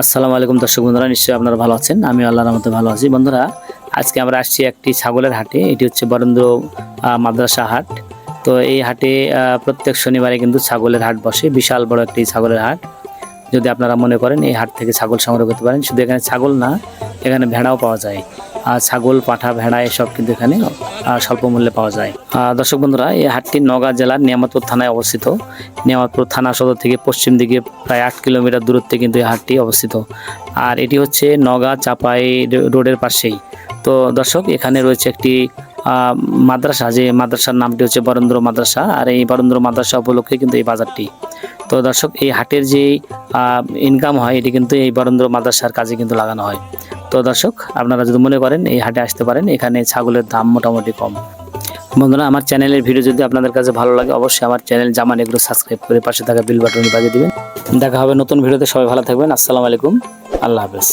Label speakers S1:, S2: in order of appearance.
S1: আসসালামু আলাইকুম দর্শক বন্ধুরা, নিশ্চয়ই আপনারা ভালো আছেন। আমি আল্লাহর মতো ভালো আছি। বন্ধুরা, আজকে আমরা আসছি একটি ছাগলের হাটে। এটি হচ্ছে বরেন্দ্র মাদ্রাসা হাট। তো এই হাটে প্রত্যেক শনিবারে কিন্তু ছাগলের হাট বসে। বিশাল বড় একটি ছাগলের হাট। যদি আপনারা মনে করেন, এই হাট থেকে ছাগল সংগ্রহ করতে পারেন। শুধু এখানে ছাগল না, এখানে ভেড়াও পাওয়া যায়। ছাগল, পাঠা, ভেড়া এসব কিন্তু এখানে স্বল্প মূল্যে পাওয়া যায়। দর্শক বন্ধুরা, এই হাটটি নওগাঁ জেলার নিয়ামতপুর থানায় অবস্থিত। নিয়ামতপুর থানা সদর থেকে পশ্চিম দিকে প্রায় আট কিলোমিটার দূরত্বে কিন্তু এই হাটটি অবস্থিত। আর এটি হচ্ছে নওগাঁ চাপাই রোডের পাশেই। তো দর্শক, এখানে রয়েছে একটি মাদ্রাসা, যে মাদ্রাসার নামটি হচ্ছে বরেন্দ্র মাদ্রাসা, আর এই বরেন্দ্র মাদ্রাসা উপলক্ষে কিন্তু এই বাজারটি। তো দর্শক, এই হাটের যে ইনকাম হয়, এটি কিন্তু এই বরেন্দ্র মাদ্রাসার কাজে কিন্তু লাগানো হয়। তো দর্শক, আপনারা যদি মনে করেন এই হাটে আসতে পারেন, এখানে ছাগলের দাম মোটামুটি কম। বন্ধুরা, আমার চ্যানেলের ভিডিও যদি আপনাদের কাছে ভালো লাগে, অবশ্যই আমার চ্যানেল জামান এগুলো সাবস্ক্রাইব করে পাশে থাকা বিল বাটন বাজিয়ে দিবেন। দেখা হবে নতুন ভিডিওতে সবাই ভালো থাকবেন, আসসালামু আলাইকুম, আল্লাহ হাফেজ।